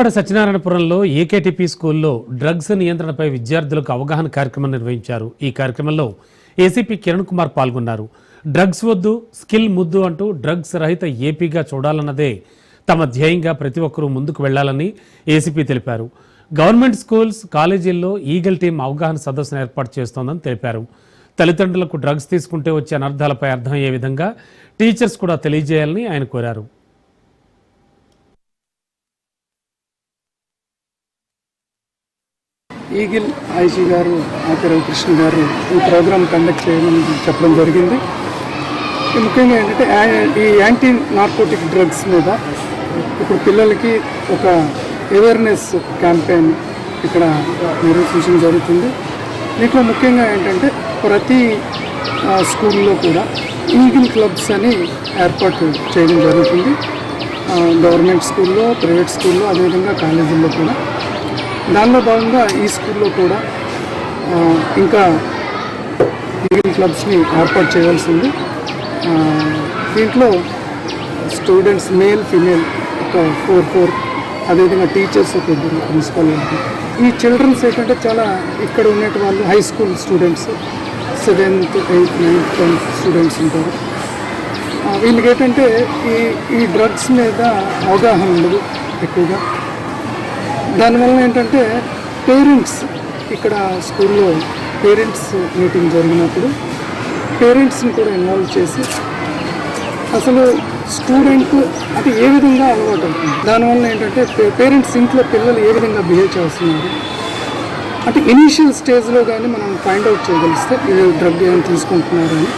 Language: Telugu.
విజయవాడ సత్యనారాయణపురంలో ఏకేటీపీ స్కూల్లో డ్రగ్స్ నియంత్రణపై విద్యార్థులకు అవగాహన కార్యక్రమం నిర్వహించారు. ఈ కార్యక్రమంలో ఏసీపీ కిరణ్ కుమార్ పాల్గొన్నారు. డ్రగ్స్ వద్దు స్కిల్ ముద్దు అంటూ డ్రగ్స్ రహిత ఏపీగా చూడాలన్నదే తమ ధ్యేయంగా ప్రతి ఒక్కరూ ముందుకు వెళ్ళాలని ఏసీపీ తెలిపారు. గవర్నమెంట్ స్కూల్స్ కాలేజీల్లో ఈగల్ టీం అవగాహన సదస్సును ఏర్పాటు చేస్తోందని తెలిపారు. తల్లిదండ్రులకు డ్రగ్స్ తీసుకుంటే వచ్చే అనర్థాలపై అర్థమయ్యే విధంగా టీచర్స్ కూడా తెలియజేయాలని ఆయన కోరారు. ఈగిల్ ఐజీ గారు ఆకరావు కృష్ణ గారు ఈ ప్రోగ్రాం కండక్ట్ చేయమని చెప్పడం జరిగింది. ముఖ్యంగా ఏంటంటే ఈ యాంటీ నార్కోటిక్ డ్రగ్స్ మీద ఇప్పుడు పిల్లలకి ఒక అవేర్నెస్ క్యాంపెయిన్ ఇక్కడ నిర్వహించడం జరుగుతుంది. దీంట్లో ముఖ్యంగా ఏంటంటే ప్రతి స్కూల్లో కూడా ఈగిల్ క్లబ్స్ అని ఏర్పాటు చేయడం జరుగుతుంది. గవర్నమెంట్ స్కూల్లో ప్రైవేట్ స్కూల్లో అదేవిధంగా కాలేజీల్లో కూడా. దానిలో భాగంగా ఈ స్కూల్లో కూడా ఇంకా ఈగిల్ క్లబ్స్ని ఏర్పాటు చేయాల్సింది ఉంది. దీంట్లో స్టూడెంట్స్ మేల్ ఫిమేల్ ఒక ఫోర్ ఫోర్ అదేవిధంగా టీచర్స్ ఒక ఇద్దరు ప్రిన్సిపల్ ఈ చిల్డ్రన్స్ ఏంటంటే చాలా ఇక్కడ ఉన్నట్టు వాళ్ళు high school students seventh eighth ninth tenth students ఉంటారు. వీళ్ళకి ఏంటంటే ఈ ఈ డ్రగ్స్ మీద అవగాహన ఉండదు ఎక్కువగా. దానివల్ల ఏంటంటే పేరెంట్స్ ఇక్కడ స్కూల్లో పేరెంట్స్ మీటింగ్ జరిగినప్పుడు పేరెంట్స్ని కూడా ఇన్వాల్వ్ చేసి అసలు స్టూడెంట్ అంటే ఏ విధంగా అలవాటు అవుతుంది? దానివల్ల ఏంటంటే పేరెంట్స్ ఇంట్లో పిల్లలు ఏ విధంగా బిహేవ్ చేస్తున్నారు? అంటే ఇనీషియల్ స్టేజ్లో కానీ మనం ఫైండ్ అవుట్ చేయగలిస్తే ఇది డ్రగ్ ఏమైనా తీసుకుంటున్నారు అని.